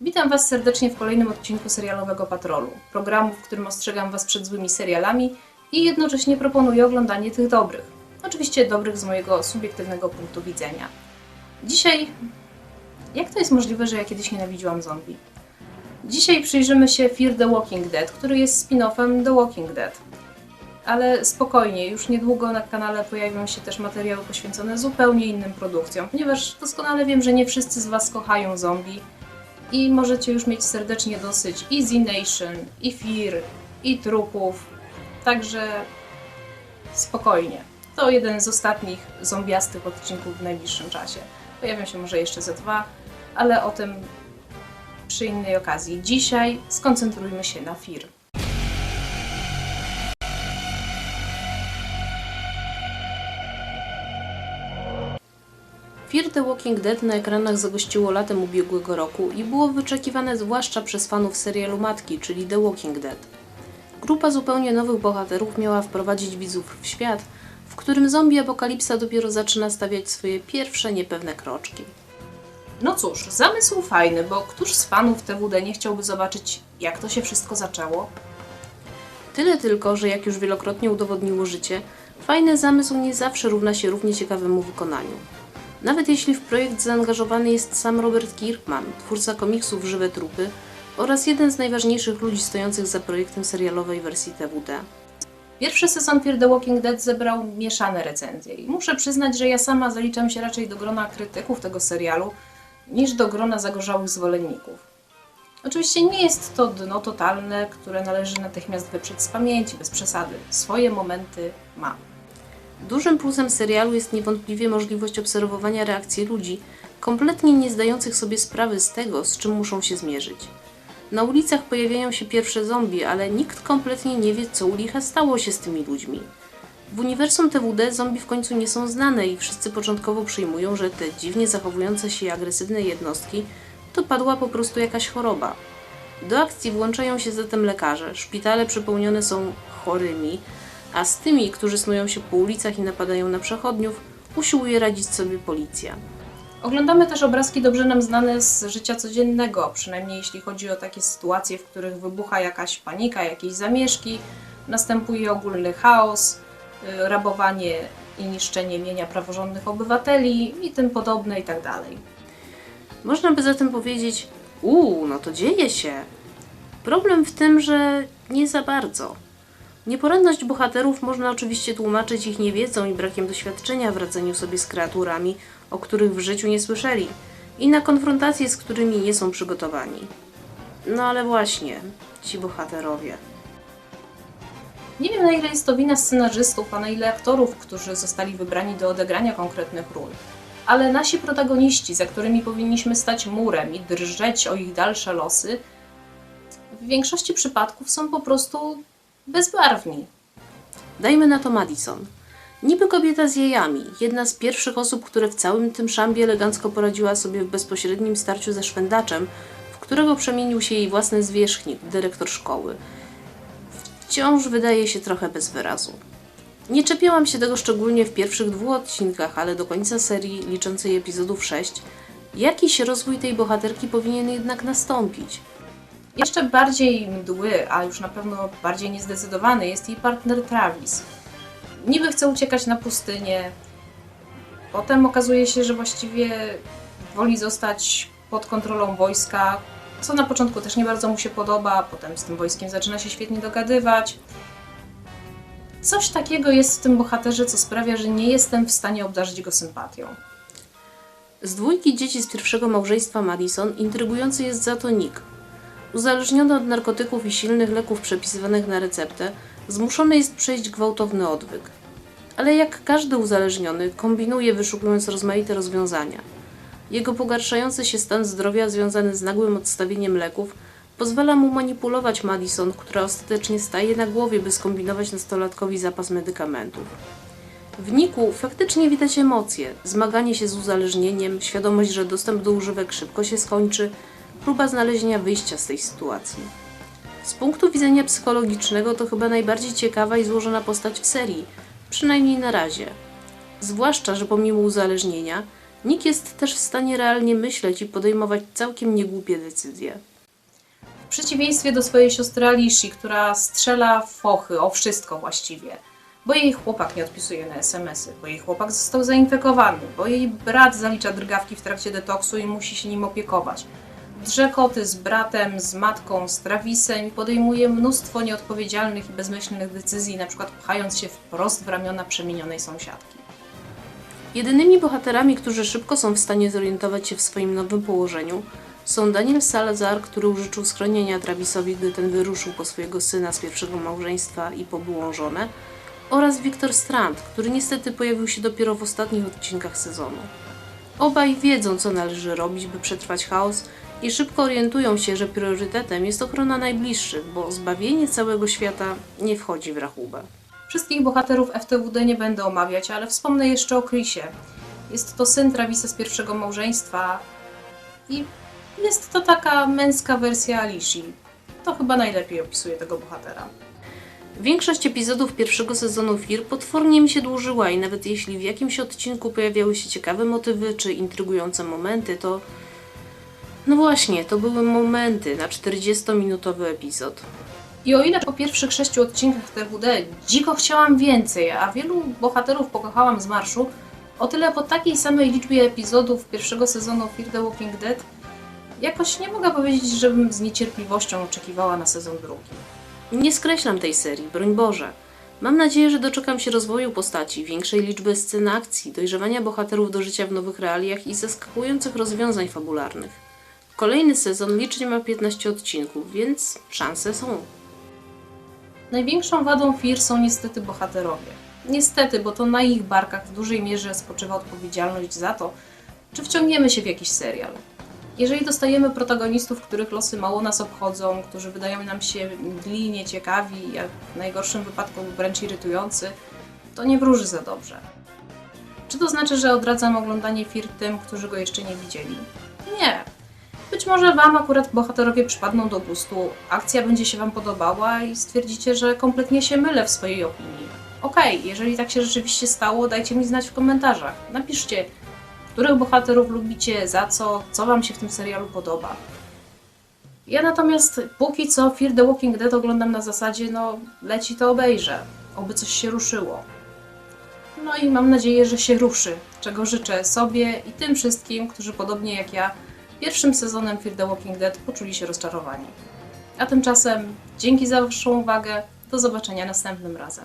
Witam Was serdecznie w kolejnym odcinku serialowego Patrolu, programu, w którym ostrzegam Was przed złymi serialami i jednocześnie proponuję oglądanie tych dobrych. Oczywiście dobrych z mojego subiektywnego punktu widzenia. Dzisiaj, jak to jest możliwe, że ja kiedyś nienawidziłam zombie? Dzisiaj przyjrzymy się Fear the Walking Dead, który jest spin-offem The Walking Dead. Ale spokojnie, już niedługo na kanale pojawią się też materiały poświęcone zupełnie innym produkcjom, ponieważ doskonale wiem, że nie wszyscy z Was kochają zombie i możecie już mieć serdecznie dosyć i Z-Nation, i Fear, i trupów. Także spokojnie. To jeden z ostatnich zombiastych odcinków w najbliższym czasie. Pojawią się może jeszcze ze dwa, ale o tym przy innej okazji. Dzisiaj skoncentrujmy się na Fear. Fear the Walking Dead na ekranach zagościło latem ubiegłego roku i było wyczekiwane zwłaszcza przez fanów serialu matki, czyli The Walking Dead. Grupa zupełnie nowych bohaterów miała wprowadzić widzów w świat, w którym zombie apokalipsa dopiero zaczyna stawiać swoje pierwsze niepewne kroczki. No cóż, zamysł fajny, bo któż z fanów TWD nie chciałby zobaczyć, jak to się wszystko zaczęło? Tyle tylko, że jak już wielokrotnie udowodniło życie, fajny zamysł nie zawsze równa się równie ciekawemu wykonaniu. Nawet jeśli w projekt zaangażowany jest sam Robert Kirkman, twórca komiksów Żywe Trupy oraz jeden z najważniejszych ludzi stojących za projektem serialowej wersji TWD. Pierwszy sezon Fear the Walking Dead zebrał mieszane recenzje i muszę przyznać, że ja sama zaliczam się raczej do grona krytyków tego serialu niż do grona zagorzałych zwolenników. Oczywiście nie jest to dno totalne, które należy natychmiast wyprzeć z pamięci, bez przesady. Swoje momenty ma. Dużym plusem serialu jest niewątpliwie możliwość obserwowania reakcji ludzi, kompletnie nie zdających sobie sprawy z tego, z czym muszą się zmierzyć. Na ulicach pojawiają się pierwsze zombie, ale nikt kompletnie nie wie, co u licha stało się z tymi ludźmi. W uniwersum TWD zombie w końcu nie są znane i wszyscy początkowo przyjmują, że te dziwnie zachowujące się i agresywne jednostki to padła po prostu jakaś choroba. Do akcji włączają się zatem lekarze, szpitale przepełnione są chorymi, a z tymi, którzy snują się po ulicach i napadają na przechodniów, usiłuje radzić sobie policja. Oglądamy też obrazki dobrze nam znane z życia codziennego, przynajmniej jeśli chodzi o takie sytuacje, w których wybucha jakaś panika, jakieś zamieszki, następuje ogólny chaos, y, rabowanie i niszczenie mienia praworządnych obywateli i tym podobne i tak. Można by zatem powiedzieć, uuu, no to dzieje się. Problem w tym, że nie za bardzo. Nieporadność bohaterów można oczywiście tłumaczyć ich niewiedzą i brakiem doświadczenia w radzeniu sobie z kreaturami, o których w życiu nie słyszeli, i na konfrontacje, z którymi nie są przygotowani. No ale właśnie, ci bohaterowie. Nie wiem na ile jest to wina scenarzystów, a na ile aktorów, którzy zostali wybrani do odegrania konkretnych ról. Ale nasi protagoniści, za którymi powinniśmy stać murem i drżeć o ich dalsze losy, w większości przypadków są po prostu bezbarwni. Dajmy na to Madison. Niby kobieta z jajami, jedna z pierwszych osób, które w całym tym szambie elegancko poradziła sobie w bezpośrednim starciu ze szwendaczem, w którego przemienił się jej własny zwierzchnik, dyrektor szkoły. Wciąż wydaje się trochę bez wyrazu. Nie czepiałam się tego szczególnie w pierwszych dwóch odcinkach, ale do końca serii, liczącej epizodów 6, jakiś rozwój tej bohaterki powinien jednak nastąpić. Jeszcze bardziej mdły, a już na pewno bardziej niezdecydowany jest jej partner Travis. Niby chce uciekać na pustynię, potem okazuje się, że właściwie woli zostać pod kontrolą wojska, co na początku też nie bardzo mu się podoba, potem z tym wojskiem zaczyna się świetnie dogadywać. Coś takiego jest w tym bohaterze, co sprawia, że nie jestem w stanie obdarzyć go sympatią. Z dwójki dzieci z pierwszego małżeństwa Madison intrygujący jest za to Nick. Uzależniony od narkotyków i silnych leków przepisywanych na receptę, zmuszony jest przejść gwałtowny odwyk. Ale jak każdy uzależniony, kombinuje wyszukując rozmaite rozwiązania. Jego pogarszający się stan zdrowia związany z nagłym odstawieniem leków pozwala mu manipulować Madison, która ostatecznie staje na głowie, by skombinować nastolatkowi zapas medykamentów. W Niku faktycznie widać emocje, zmaganie się z uzależnieniem, świadomość, że dostęp do używek szybko się skończy, próba znalezienia wyjścia z tej sytuacji. Z punktu widzenia psychologicznego to chyba najbardziej ciekawa i złożona postać w serii, przynajmniej na razie. Zwłaszcza, że pomimo uzależnienia, Nick jest też w stanie realnie myśleć i podejmować całkiem niegłupie decyzje. W przeciwieństwie do swojej siostry Alishi, która strzela fochy o wszystko właściwie. Bo jej chłopak nie odpisuje na SMS-y, bo jej chłopak został zainfekowany, bo jej brat zalicza drgawki w trakcie detoksu i musi się nim opiekować. Drze koty z bratem, z matką, z Travisem podejmuje mnóstwo nieodpowiedzialnych i bezmyślnych decyzji, na przykład pchając się wprost w ramiona przemienionej sąsiadki. Jedynymi bohaterami, którzy szybko są w stanie zorientować się w swoim nowym położeniu, są Daniel Salazar, który użyczył schronienia Travisowi, gdy ten wyruszył po swojego syna z pierwszego małżeństwa i po byłą żonę, oraz Wiktor Strand, który niestety pojawił się dopiero w ostatnich odcinkach sezonu. Obaj wiedzą, co należy robić, by przetrwać chaos i szybko orientują się, że priorytetem jest ochrona najbliższych, bo zbawienie całego świata nie wchodzi w rachubę. Wszystkich bohaterów FTWD nie będę omawiać, ale wspomnę jeszcze o Chrisie. Jest to syn Travisa z pierwszego małżeństwa i jest to taka męska wersja Alishi. To chyba najlepiej opisuje tego bohatera. Większość epizodów pierwszego sezonu FIR potwornie mi się dłużyła i nawet jeśli w jakimś odcinku pojawiały się ciekawe motywy czy intrygujące momenty, to no właśnie, to były momenty na 40-minutowy epizod. I o ile po pierwszych sześciu odcinkach TWD dziko chciałam więcej, a wielu bohaterów pokochałam z marszu, o tyle po takiej samej liczbie epizodów pierwszego sezonu Fear the Walking Dead jakoś nie mogę powiedzieć, żebym z niecierpliwością oczekiwała na sezon drugi. Nie skreślam tej serii, broń Boże. Mam nadzieję, że doczekam się rozwoju postaci, większej liczby scen akcji, dojrzewania bohaterów do życia w nowych realiach i zaskakujących rozwiązań fabularnych. Kolejny sezon licznie ma 15 odcinków, więc szanse są. Największą wadą FIR są niestety bohaterowie. Niestety, bo to na ich barkach w dużej mierze spoczywa odpowiedzialność za to, czy wciągniemy się w jakiś serial. Jeżeli dostajemy protagonistów, których losy mało nas obchodzą, którzy wydają nam się mdli, nieciekawi, a w najgorszym wypadku wręcz irytujący, to nie wróży za dobrze. Czy to znaczy, że odradzam oglądanie FIR tym, którzy go jeszcze nie widzieli? Nie. Być może Wam akurat bohaterowie przypadną do gustu, akcja będzie się Wam podobała i stwierdzicie, że kompletnie się mylę w swojej opinii. Okej, jeżeli tak się rzeczywiście stało, dajcie mi znać w komentarzach. Napiszcie, których bohaterów lubicie, za co, co Wam się w tym serialu podoba. Ja natomiast póki co Fear the Walking Dead oglądam na zasadzie, no leci to obejrzę, oby coś się ruszyło. No i mam nadzieję, że się ruszy, czego życzę sobie i tym wszystkim, którzy podobnie jak ja pierwszym sezonem Fear the Walking Dead poczuli się rozczarowani. A tymczasem dzięki za Waszą uwagę, do zobaczenia następnym razem.